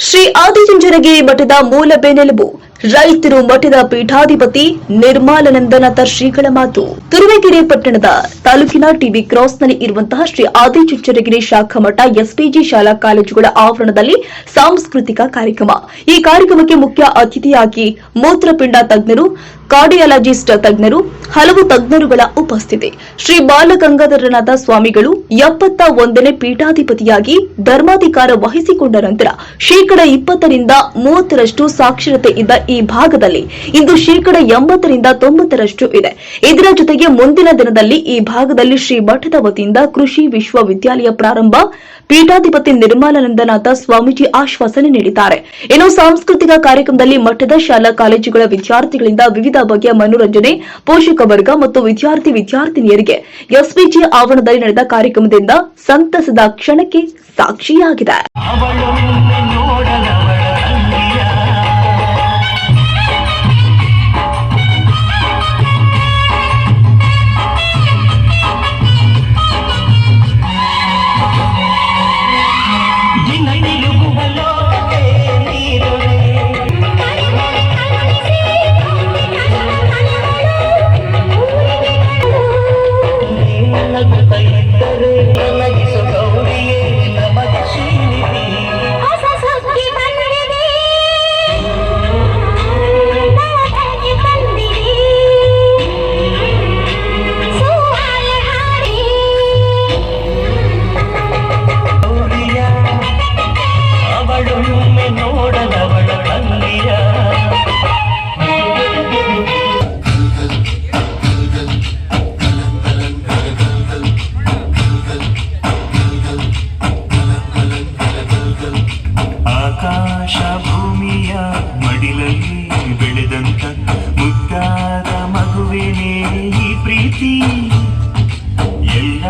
ಶ್ರೀ ಆದಿಚುಂಚನಗಿರಿ ಮಠದ ಮೂಲ ಬೆನ್ನೆಲುಬು ರೈತರು ಮಠದ ಪೀಠಾಧಿಪತಿ ನಿರ್ಮಾಲಾನಂದನಾಥ ಶ್ರೀಗಳ ಮಾತು. ತುರುವೇಕೆರೆ ಪಟ್ಟಣದ ತಾಲೂಕಿನ ಟಿವಿ ಕ್ರಾಸ್ನಲ್ಲಿ ಇರುವಂತಹ ಶ್ರೀ ಆದಿಚುಂಚನಗಿರಿ ಶಾಖಾ ಮಠ ಎಸ್ಪಿಜಿ ಶಾಲಾ ಕಾಲೇಜುಗಳ ಆವರಣದಲ್ಲಿ ಸಾಂಸ್ಕೃತಿಕ ಕಾರ್ಯಕ್ರಮ. ಈ ಕಾರ್ಯಕ್ರಮಕ್ಕೆ ಮುಖ್ಯ ಅತಿಥಿಯಾಗಿ ಮೂತ್ರಪಿಂಡ ತಜ್ಞರು, ಕಾರ್ಡಿಯಾಲಜಿಸ್ಟ್ ತಜ್ಞರು, ಹಲವು ತಜ್ಞರುಗಳ ಉಪಸ್ಥಿತಿ. ಶ್ರೀ ಬಾಲಗಂಗಾಧರನಾಥ ಸ್ವಾಮಿಗಳು ಎಪ್ಪತ್ತ ಒಂದನೇ ಪೀಠಾಧಿಪತಿಯಾಗಿ ಧರ್ಮಾಧಿಕಾರ ವಹಿಸಿಕೊಂಡ ನಂತರ ಶೇಕಡ ಇಪ್ಪತ್ತರಿಂದ ಮೂವತ್ತರಷ್ಟು ಸಾಕ್ಷರತೆ ಇದ್ದ ಈ ಭಾಗದಲ್ಲಿ ಇಂದು ಶೇಕಡ ಎಂಬತ್ತರಿಂದ ತೊಂಬತ್ತರಷ್ಟು ಇದೆ. ಇದರ ಜೊತೆಗೆ ಮುಂದಿನ ದಿನದಲ್ಲಿ ಈ ಭಾಗದಲ್ಲಿ ಶ್ರೀ ಮಠದ ವತಿಯಿಂದ ಕೃಷಿ ವಿಶ್ವವಿದ್ಯಾಲಯ ಪ್ರಾರಂಭ, ಪೀಠಾಧಿಪತಿ ನಿರ್ಮಲಾನಂದನಾಥ ಸ್ವಾಮೀಜಿ ಆಶ್ವಾಸನೆ ನೀಡಿದ್ದಾರೆ. ಇನ್ನು ಸಾಂಸ್ಕೃತಿಕ ಕಾರ್ಯಕ್ರಮದಲ್ಲಿ ಮಠದ ಶಾಲಾ ಕಾಲೇಜುಗಳ ವಿದ್ಯಾರ್ಥಿಗಳಿಂದ ವಿವಿಧ ಬಗೆಯ ಮನೋರಂಜನೆ, ಪೋಷಕ ವರ್ಗ ಮತ್ತು ವಿದ್ಯಾರ್ಥಿ ವಿದ್ಯಾರ್ಥಿನಿಯರಿಗೆ ಎಸ್ಪಿಜಿ ಆವರಣದಲ್ಲಿ ನಡೆದ ಕಾರ್ಯಕ್ರಮದಿಂದ ಸಂತಸದ ಕ್ಷಣಕ್ಕೆ ಸಾಕ್ಷಿಯಾಗಿದೆ. கனவு தைத்தது மனசு கௌரியே ಮಡಿಲಲ್ಲಿ ಬೆಳೆದಂತ ಮುದ್ದಾದ ಮಗುವಿನೇ ಈ ಪ್ರೀತಿ. ಎಲ್ಲ